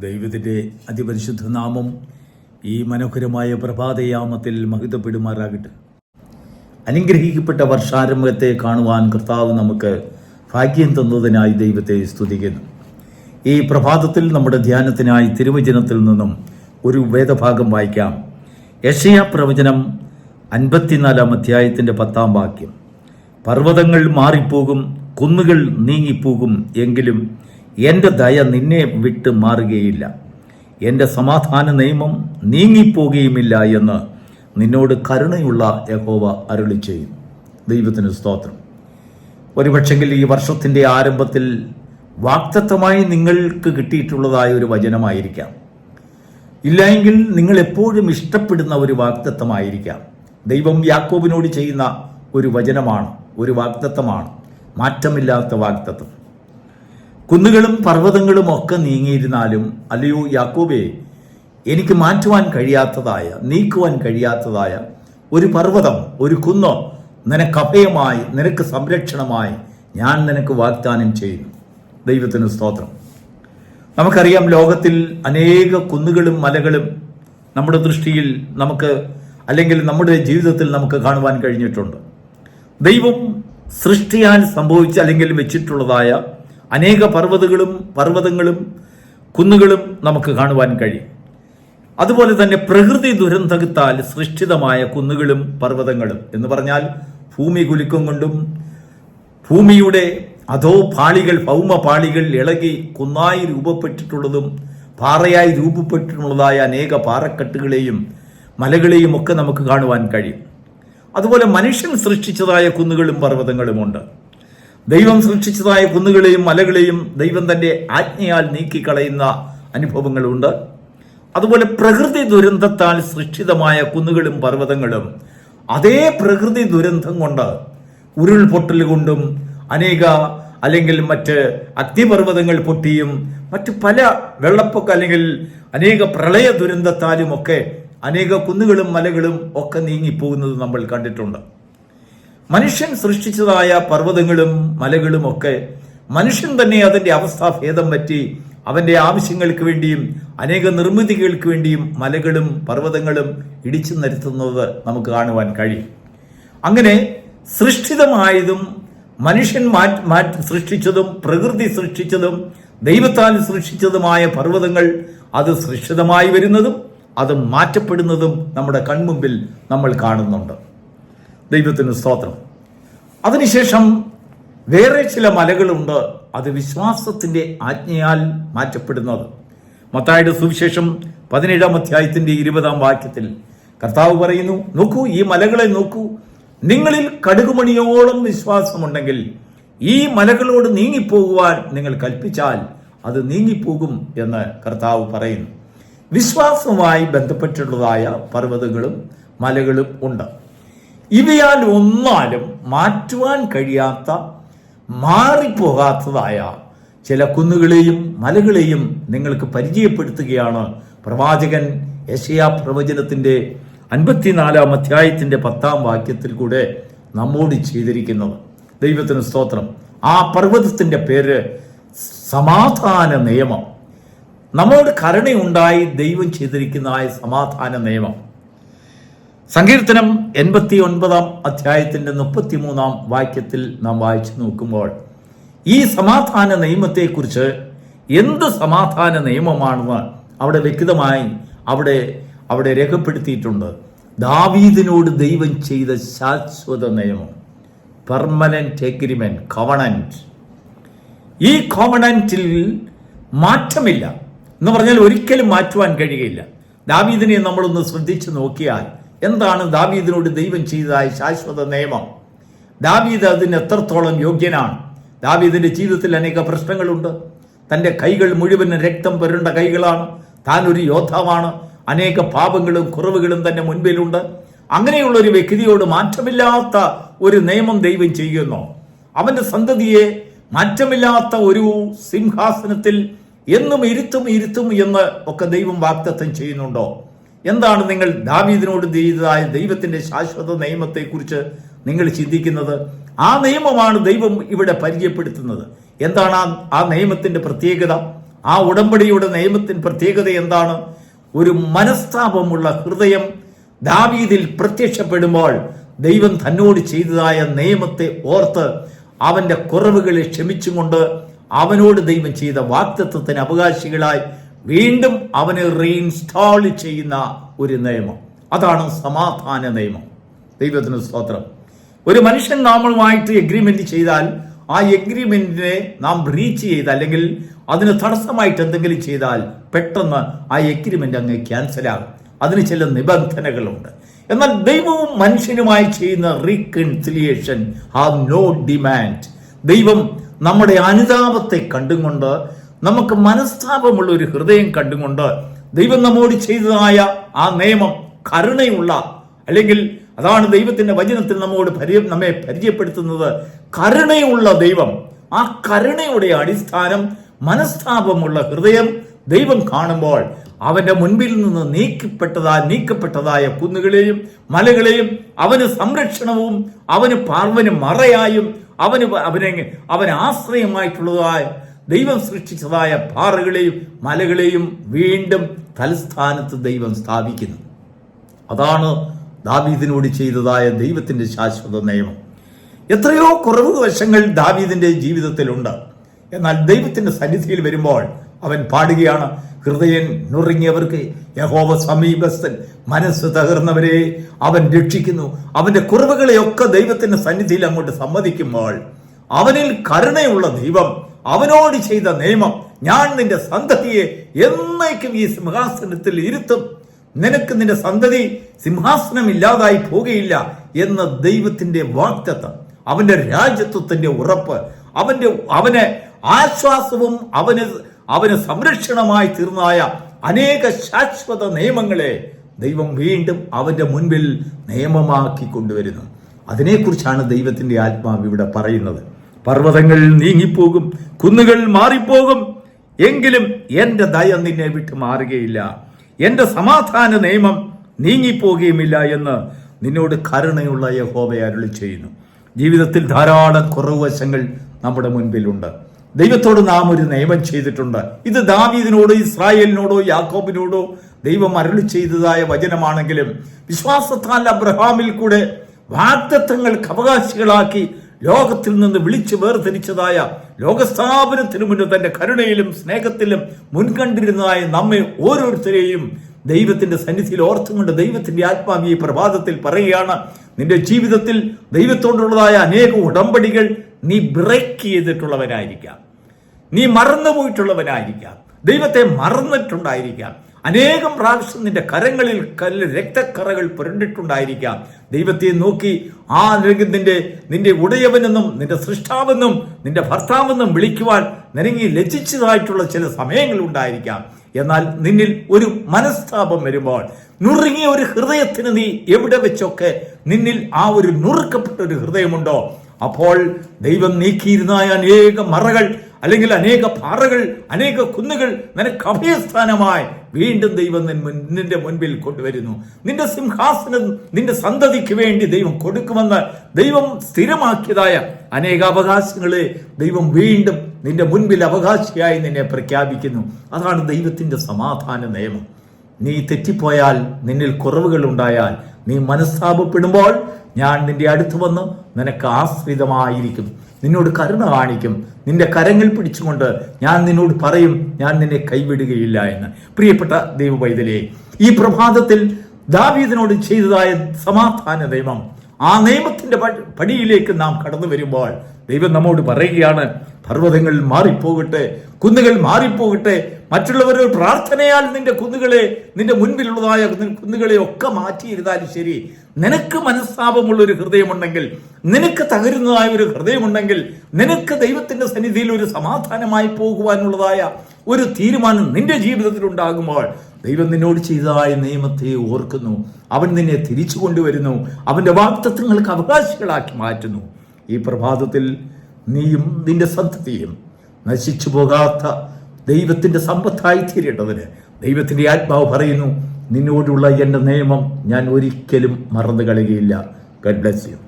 ദൈവത്തിന്റെ അതിപരിശുദ്ധ നാമം ഈ മനോഹരമായ പ്രഭാതയാമത്തിൽ മഹിതപ്പെടുമാറാകട്ടെ. അനുഗ്രഹിക്കപ്പെട്ട വർഷാരംഭത്തെ കാണുവാൻ കർത്താവ് നമുക്ക് ഭാഗ്യം തന്നതിനായി ദൈവത്തെ സ്തുതിക്കുന്നു. ഈ പ്രഭാതത്തിൽ നമ്മുടെ ധ്യാനത്തിനായി തിരുവചനത്തിൽ നിന്നും ഒരു വേദഭാഗം വായിക്കാം. യശയ പ്രവചനം അൻപത്തിനാലാം അധ്യായത്തിന്റെ പത്താം വാക്യം. പർവതങ്ങൾ മാറിപ്പോകും കുന്നുകൾ നീങ്ങിപ്പോകും എങ്കിലും എന്റെ ദയ നിന്നെ വിട്ട് മാറുകയില്ല. എന്റെ സമാധാന നിയമം നീങ്ങിപ്പോകുകയുമില്ല എന്ന് നിന്നോട് കരുണയുള്ള യഹോവ അരുളി ചെയ്യും. ദൈവത്തിന് സ്തോത്രം. ഒരുപക്ഷെങ്കിൽ ഈ വർഷത്തിന്റെ ആരംഭത്തിൽ വാക്തത്വമായി നിങ്ങൾക്ക് കിട്ടിയിട്ടുള്ളതായ ഒരു വചനമായിരിക്കാം. ഇല്ലെങ്കിൽ നിങ്ങൾ എപ്പോഴും ഇഷ്ടപ്പെടുന്ന ഒരു വാക്തത്വമായിരിക്കാം. ദൈവം യാക്കോബിനോട് ചെയ്യുന്ന ഒരു വചനമാണ് ഒരു വാക്തത്വമാണ്. മാറ്റമില്ലാത്ത വാക്തത്വം. കുന്നുകളും പർവതങ്ങളും ഒക്കെ നീങ്ങിയിരുന്നാലും അല്ലയോ യാക്കോബേ എനിക്ക് മാറ്റുവാൻ കഴിയാത്തതായ നീക്കുവാൻ കഴിയാത്തതായ ഒരു പർവതം ഒരു കുന്നോ നിനക്ക് അഭയമായി നിനക്ക് സംരക്ഷണമായി ഞാൻ നിനക്ക് വാഗ്ദാനം ചെയ്യുന്നു. ദൈവത്തിന് സ്തോത്രം. നമുക്കറിയാം ലോകത്തിൽ അനേക കുന്നുകളും മലകളും നമ്മുടെ ദൃഷ്ടിയിൽ നമുക്ക് അല്ലെങ്കിൽ നമ്മുടെ ജീവിതത്തിൽ നമുക്ക് കാണുവാൻ കഴിഞ്ഞിട്ടുണ്ട്. ദൈവം സൃഷ്ടിയാൽ സംഭവിച്ച അല്ലെങ്കിൽ വെച്ചിട്ടുള്ളതായ അനേക പർവതങ്ങളും പർവതങ്ങളും കുന്നുകളും നമുക്ക് കാണുവാൻ കഴിയും. അതുപോലെ തന്നെ പ്രകൃതി ദുരന്തത്താൽ സൃഷ്ടിതമായ കുന്നുകളും പർവതങ്ങളും എന്ന് പറഞ്ഞാൽ ഭൂമി കുലുക്കം കൊണ്ടും ഭൂമിയുടെ അധോ പാളികൾ ഭൗമ പാളികൾ ഇളകി കുന്നായി രൂപപ്പെട്ടിട്ടുള്ളതും പാറയായി രൂപപ്പെട്ടിട്ടുള്ളതായ അനേക പാറക്കെട്ടുകളെയും മലകളെയും ഒക്കെ നമുക്ക് കാണുവാൻ കഴിയും. അതുപോലെ മനുഷ്യൻ സൃഷ്ടിച്ചതായ കുന്നുകളും പർവതങ്ങളുമുണ്ട്. ദൈവം സൃഷ്ടിച്ചതായ കുന്നുകളെയും മലകളെയും ദൈവം തന്റെ ആജ്ഞയാൽ നീക്കിക്കളയുന്ന അനുഭവങ്ങളുണ്ട്. അതുപോലെ പ്രകൃതി ദുരന്തത്താൽ സൃഷ്ടിതമായ കുന്നുകളും പർവതങ്ങളും അതേ പ്രകൃതി ദുരന്തം കൊണ്ട് ഉരുൾപൊട്ടൽ കൊണ്ടും അനേക അല്ലെങ്കിൽ മറ്റ് അഗ്നിപർവതങ്ങൾ പൊട്ടിയും മറ്റ് പല വെള്ളപ്പൊക്ക അല്ലെങ്കിൽ അനേക പ്രളയ ദുരന്തത്താലും ഒക്കെ അനേക കുന്നുകളും മലകളും ഒക്കെ നീങ്ങിപ്പോകുന്നത് നമ്മൾ കണ്ടിട്ടുണ്ട്. മനുഷ്യൻ സൃഷ്ടിച്ചതായ പർവതങ്ങളും മലകളും ഒക്കെ മനുഷ്യൻ തന്നെ അതിന്റെ അവസ്ഥ ഭേദം പറ്റി അവന്റെ ആവശ്യങ്ങൾക്ക് വേണ്ടിയും അനേക നിർമ്മിതികൾക്ക് വേണ്ടിയും മലകളും പർവതങ്ങളും ഇടിച്ചു നിരത്തുന്നത് നമുക്ക് കാണുവാൻ കഴിയും. അങ്ങനെ സൃഷ്ടിതമായതും മനുഷ്യൻ മാറ്റി സൃഷ്ടിച്ചതും പ്രകൃതി സൃഷ്ടിച്ചതും ദൈവത്താൽ സൃഷ്ടിച്ചതുമായ പർവതങ്ങൾ അത് സൃഷ്ടിതമായി വരുന്നതും അത് മാറ്റപ്പെടുന്നതും നമ്മുടെ കൺമുമ്പിൽ നമ്മൾ കാണുന്നുണ്ട്. ദൈവത്തിന് സ്തോത്രം. അതിനുശേഷം വേറെ ചില മലകളുണ്ട് അത് വിശ്വാസത്തിന്റെ ആജ്ഞയാൽ മാറ്റപ്പെടുന്നത്. മത്തായുടെ സുവിശേഷം പതിനേഴാം അധ്യായത്തിന്റെ ഇരുപതാം വാക്യത്തിൽ കർത്താവ് പറയുന്നു നോക്കൂ ഈ മലകളെ നോക്കൂ. നിങ്ങളിൽ കടുകുമണിയോളം വിശ്വാസമുണ്ടെങ്കിൽ ഈ മലകളോട് നീങ്ങിപ്പോകുവാൻ നിങ്ങൾ കൽപ്പിച്ചാൽ അത് നീങ്ങിപ്പോകും എന്ന് കർത്താവ് പറയുന്നു. വിശ്വാസവുമായി ബന്ധപ്പെട്ടുള്ളതായ പർവതങ്ങളും മലകളും ഉണ്ട്. ഇവയാൽ ഒന്നാലും മാറ്റുവാൻ കഴിയാത്ത മാറിപ്പോകാത്തതായ ചില കുന്നുകളെയും മലകളെയും നിങ്ങൾക്ക് പരിചയപ്പെടുത്തുകയാണ് പ്രവാചകൻ യശയാ പ്രവചനത്തിന്റെ അൻപത്തിനാലാം അധ്യായത്തിന്റെ പത്താം വാക്യത്തിൽ കൂടെ നമ്മോട് ചെയ്തിരിക്കുന്നത്. ദൈവത്തിന് സ്തോത്രം. ആ പർവതത്തിന്റെ പേര് സമാധാന നിയമം. നമ്മോട് കരുണയുണ്ടായി ദൈവം ചെയ്തിരിക്കുന്നതായ സമാധാന നിയമം. സങ്കീർത്തനം എൺപത്തി ഒൻപതാം അധ്യായത്തിന്റെ മുപ്പത്തിമൂന്നാം വാക്യത്തിൽ നാം വായിച്ചു നോക്കുമ്പോൾ ഈ സമാധാന നിയമത്തെക്കുറിച്ച് എന്ത് സമാധാന നിയമമാണെന്ന് അവിടെ വ്യക്തമായി അവിടെ അവിടെ രേഖപ്പെടുത്തിയിട്ടുണ്ട്. ദാവീദിനോട് ദൈവം ചെയ്ത ശാശ്വത നിയമം. പെർമനന്റ് എഗ്രിമെന്റ് കവണന്റ് ഈ കോവണന്റിൽ മാറ്റമില്ല. എന്ന് പറഞ്ഞാൽ ഒരിക്കലും മാറ്റുവാൻ കഴിയുകയില്ല. ദാവീദിനെ നമ്മളൊന്ന് ശ്രദ്ധിച്ചു നോക്കിയാൽ എന്താണ് ദാവീദിനോട് ദൈവം ചെയ്തതായ ശാശ്വത നിയമം? ദാവീദ് അതിന് എത്രത്തോളം യോഗ്യനാണ്? ദാവീദിന്റെ ജീവിതത്തിൽ അനേക പ്രശ്നങ്ങളുണ്ട്. തന്റെ കൈകൾ മുഴുവൻ രക്തം പുരണ്ട കൈകളാണ്. താൻ ഒരു യോദ്ധാവാണ്. അനേക പാപങ്ങളും കുറവുകളും തന്നെ മുൻപിലുണ്ട്. അങ്ങനെയുള്ള ഒരു വ്യക്തിയോട് മാറ്റമില്ലാത്ത ഒരു നിയമം ദൈവം ചെയ്യുന്നു. അവന്റെ സന്തതിയെ മാറ്റമില്ലാത്ത ഒരു സിംഹാസനത്തിൽ എന്നും ഇരുത്തും ഇരുത്തും എന്ന് ഒക്കെ ദൈവം വാഗ്ദത്തം ചെയ്യുന്നുണ്ടോ? എന്താണ് നിങ്ങൾ ദാവീദിനോട് ചെയ്തതായ ദൈവത്തിന്റെ ശാശ്വത നിയമത്തെക്കുറിച്ച് നിങ്ങൾ ചിന്തിക്കുന്നത്? ആ നിയമമാണ് ദൈവം ഇവിടെ പരിചയപ്പെടുത്തുന്നത്. എന്താണ് ആ ആ നിയമത്തിന്റെ പ്രത്യേകത? ആ ഉടമ്പടിയുടെ നിയമത്തിന് പ്രത്യേകത എന്താണ്? ഒരു മനസ്താപമുള്ള ഹൃദയം ദാവീദിൽ പ്രത്യക്ഷപ്പെടുമ്പോൾ ദൈവം തന്നോട് ചെയ്തതായ നിയമത്തെ ഓർത്ത് അവന്റെ കുറവുകളെ ക്ഷമിച്ചുകൊണ്ട് അവനോട് ദൈവം ചെയ്ത വാക്തത്വത്തിന് അവകാശികളായി വീണ്ടും അവനെ റീഇൻസ്റ്റാൾ ചെയ്യുന്ന ഒരു നിയമം. അതാണ് സമാധാന നിയമം. ദൈവത്തിന് സ്തോത്രം. ഒരു മനുഷ്യൻ നാമുമായിട്ട് എഗ്രിമെന്റ് ചെയ്താൽ ആ എഗ്രിമെന്റിനെ നാം ബ്രീച്ച് ചെയ്ത് അല്ലെങ്കിൽ അതിന് തടസ്സമായിട്ട് എന്തെങ്കിലും ചെയ്താൽ പെട്ടെന്ന് ആ എഗ്രിമെന്റ് അങ്ങ് ക്യാൻസൽ ആകും. അതിന് ചില നിബന്ധനകളുണ്ട്. എന്നാൽ ദൈവവും മനുഷ്യനുമായി ചെയ്യുന്ന റീകൺസിലിയേഷൻ ഹാവ് നോ ഡിമാൻഡ് ദൈവം നമ്മുടെ അനുതാപത്തെ കണ്ടുകൊണ്ട് നമുക്ക് മനസ്താപമുള്ള ഒരു ഹൃദയം കണ്ടുകൊണ്ട് ദൈവം നമ്മോട് ചെയ്തതായ ആ നിയമം കരുണയുള്ള അല്ലെങ്കിൽ അതാണ് ദൈവത്തിന്റെ വചനത്തിൽ നമ്മോട് പരി നമ്മെ പരിചയപ്പെടുത്തുന്നത്. കരുണയുള്ള ദൈവം ആ കരുണയുടെ അടിസ്ഥാനം മനസ്താപമുള്ള ഹൃദയം ദൈവം കാണുമ്പോൾ അവന്റെ മുൻപിൽ നിന്ന് നീക്കപ്പെട്ടതായ നീക്കപ്പെട്ടതായ കുന്നുകളെയും മലകളെയും അവന് സംരക്ഷണവും അവന് പാർവന് മറയായും അവന് അവനെ അവന് ആശ്രയമായിട്ടുള്ളതായ ദൈവം സൃഷ്ടിച്ചതായ പാറകളെയും മലകളെയും വീണ്ടും തലസ്ഥാനത്ത് ദൈവം സ്ഥാപിക്കുന്നു. അതാണ് ദാവീദിനോട് ചെയ്തതായ ദൈവത്തിന്റെ ശാശ്വത നിയമം. എത്രയോ കുറവ് വശങ്ങൾ ദാവീദിന്റെ ജീവിതത്തിലുണ്ട്. എന്നാൽ ദൈവത്തിന്റെ സന്നിധിയിൽ വരുമ്പോൾ അവൻ പാടുകയാണ് ഹൃദയൻ നുറുങ്ങിയവർക്ക് യഹോവ സമീപസ്ഥൻ മനസ്സ് തകർന്നവരെ അവൻ രക്ഷിക്കുന്നു. അവന്റെ കുറവുകളെയൊക്കെ ദൈവത്തിന്റെ സന്നിധിയിൽ അങ്ങോട്ട് സമ്മതിക്കുമ്പോൾ അവനിൽ കരുണയുള്ള ദൈവം അവനോട് ചെയ്ത നിയമം ഞാൻ നിന്റെ സന്തതിയെ എന്നേക്കും ഈ സിംഹാസനത്തിൽ ഇരുത്തും. നിനക്ക് നിന്റെ സന്തതി സിംഹാസനം ഇല്ലാതായി പോകുകയില്ല എന്ന ദൈവത്തിന്റെ വാക്തത്വം അവന്റെ രാജ്യത്വത്തിന്റെ ഉറപ്പ് അവന്റെ അവന് ആശ്വാസവും അവന് അവന് സംരക്ഷണമായി തീർന്നായ അനേക ശാശ്വത നിയമങ്ങളെ ദൈവം വീണ്ടും അവന്റെ മുൻപിൽ നിയമമാക്കി കൊണ്ടുവരുന്നു. അതിനെക്കുറിച്ചാണ് ദൈവത്തിന്റെ ആത്മാവ് ഇവിടെ പറയുന്നത്. പർവതങ്ങൾ നീങ്ങിപ്പോകും കുന്നുകൾ മാറിപ്പോകും. എങ്കിലും എന്റെ ദയ നിന്നെ വിട്ട് മാറുകയില്ല. എന്റെ സമാധാന നിയമം നീങ്ങിപ്പോകുകയുമില്ല എന്ന് നിന്നോട് കരുണയുള്ള യഹോബ അരുളി ചെയ്യുന്നു. ജീവിതത്തിൽ ധാരാളം കുറവശങ്ങൾ നമ്മുടെ മുൻപിലുണ്ട്. ദൈവത്തോട് നാം ഒരു നിയമം ചെയ്തിട്ടുണ്ട്. ഇത് ദാവീദിനോടോ ഇസ്രായേലിനോടോ യാക്കോബിനോടോ ദൈവം അരുളി ചെയ്തതായ വചനമാണെങ്കിലും വിശ്വാസത്താൽ അബ്രഹാമിൽ കൂടെ വാഗ്ദത്വങ്ങൾക്ക് അവകാശികളാക്കി ലോകത്തിൽ നിന്ന് വിളിച്ചു വേർതിരിച്ചതായ ലോകസ്ഥാപനത്തിനു മുന്നിൽ തന്റെ കരുണയിലും സ്നേഹത്തിലും മുൻകണ്ടിരുന്നതായ നമ്മെ ഓരോരുത്തരെയും ദൈവത്തിന്റെ സന്നിധിയിൽ ഓർത്തുകൊണ്ട് ദൈവത്തിന്റെ ആത്മാവ് പ്രഭാതത്തിൽ പറയുകയാണ്. നിന്റെ ജീവിതത്തിൽ ദൈവത്തോടുള്ളതായ അനേക ഉടമ്പടികൾ നീ ബ്രേക്ക് ചെയ്തിട്ടുള്ളവനായിരിക്കാം. നീ മറന്നുപോയിട്ടുള്ളവനായിരിക്കാം. ദൈവത്തെ മറന്നിട്ടുണ്ടായിരിക്കാം. അനേകം പ്രാവശ്യം നിന്റെ കരങ്ങളിൽ കല്ല് രക്തക്കറകൾ പുരണ്ടിട്ടുണ്ടായിരിക്കാം. ദൈവത്തെ നോക്കി ആ നിന്റെ നിന്റെ ഉടയവനെന്നും നിന്റെ സൃഷ്ടാവെന്നും നിന്റെ ഭർത്താവെന്നും വിളിക്കുവാൻ നിനങ്ങി ലജിച്ചതായിട്ടുള്ള ചില സമയങ്ങൾ ഉണ്ടായിരിക്കാം. എന്നാൽ നിന്നിൽ ഒരു മനസ്താപം വരുമ്പോൾ നുറുങ്ങിയ ഒരു ഹൃദയത്തിന് നീ എവിടെ വെച്ചൊക്കെ നിന്നിൽ ആ ഒരു നുറുക്കപ്പെട്ട ഒരു ഹൃദയമുണ്ടോ? അപ്പോൾ ദൈവം നീക്കിയിരുന്ന അനേക മറകൾ അല്ലെങ്കിൽ അനേക പാറകൾ അനേക കുന്നുകൾ നിനക്ക് അഭയസ്ഥാനമായി വീണ്ടും ദൈവം നിന്റെ മുൻപിൽ കൊണ്ടുവരുന്നു. നിന്റെ സിംഹാസനം നിന്റെ സന്തതിക്ക് വേണ്ടി ദൈവം കൊടുക്കുമെന്ന് ദൈവം സ്ഥിരമാക്കിയതായ അനേക അവകാശങ്ങളെ ദൈവം വീണ്ടും നിന്റെ മുൻപിൽ അവകാശിയായി നിന്നെ പ്രഖ്യാപിക്കുന്നു. അതാണ് ദൈവത്തിന്റെ സമാധാന നിയമം. നീ തെറ്റിപ്പോയാൽ നിന്നിൽ കുറവുകൾ ഉണ്ടായാൽ നീ മനസ്താപപ്പെടുമ്പോൾ ഞാൻ നിന്റെ അടുത്ത് വന്ന് നിനക്ക് ആശ്രിതമായിരിക്കും നിന്നോട് കരുണ കാണിക്കും. നിന്റെ കരങ്ങൾ പിടിച്ചുകൊണ്ട് ഞാൻ നിന്നോട് പറയും ഞാൻ നിന്നെ കൈവിടുകയില്ല എന്ന്. പ്രിയപ്പെട്ട ദൈവവൈതലേ ഈ പ്രഭാതത്തിൽ ദാവീദിനോട് ചെയ്തതായ സമാധാന നിയമം ആ നിയമത്തിന്റെ പടിയിലേക്ക് നാം കടന്നു വരുമ്പോൾ ദൈവം നമ്മോട് പറയുകയാണ് പർവതങ്ങൾ മാറിപ്പോകട്ടെ കുന്നുകൾ മാറിപ്പോകട്ടെ മറ്റുള്ളവരുടെ പ്രാർത്ഥനയാൽ നിന്റെ കുന്നുകളെ നിന്റെ മുൻപിലുള്ളതായ കുന്നുകളെ ഒക്കെ മാറ്റിയിരുന്നാലും ശരി. നിനക്ക് മനസ്താപമുള്ള ഒരു ഹൃദയമുണ്ടെങ്കിൽ നിനക്ക് തകരുന്നതായ ഒരു ഹൃദയമുണ്ടെങ്കിൽ നിനക്ക് ദൈവത്തിന്റെ സന്നിധിയിൽ ഒരു സമാധാനമായി പോകുവാനുള്ളതായ ഒരു തീരുമാനം നിന്റെ ജീവിതത്തിൽ ഉണ്ടാകുമ്പോൾ ദൈവം നിന്നോട് ചെയ്തതായ നിയമത്തെ ഓർക്കുന്നു. അവൻ നിന്നെ തിരിച്ചു കൊണ്ടുവരുന്നു. അവന്റെ വാക്തത്വങ്ങൾക്ക് അവകാശികളാക്കി മാറ്റുന്നു. ഈ പ്രഭാതത്തിൽ നീയും നിന്റെ സന്തതിയും നശിച്ചു പോകാത്ത ദൈവത്തിന്റെ സമ്പത്തായി തീരേണ്ടതിന് ദൈവത്തിന്റെ ആത്മാവ് പറയുന്നു നിന്നോടുള്ള എന്റെ നിയമം ഞാൻ ഒരിക്കലും മറന്നു കളയുകയില്ല ഗഡ് ബ്ലെസ് യു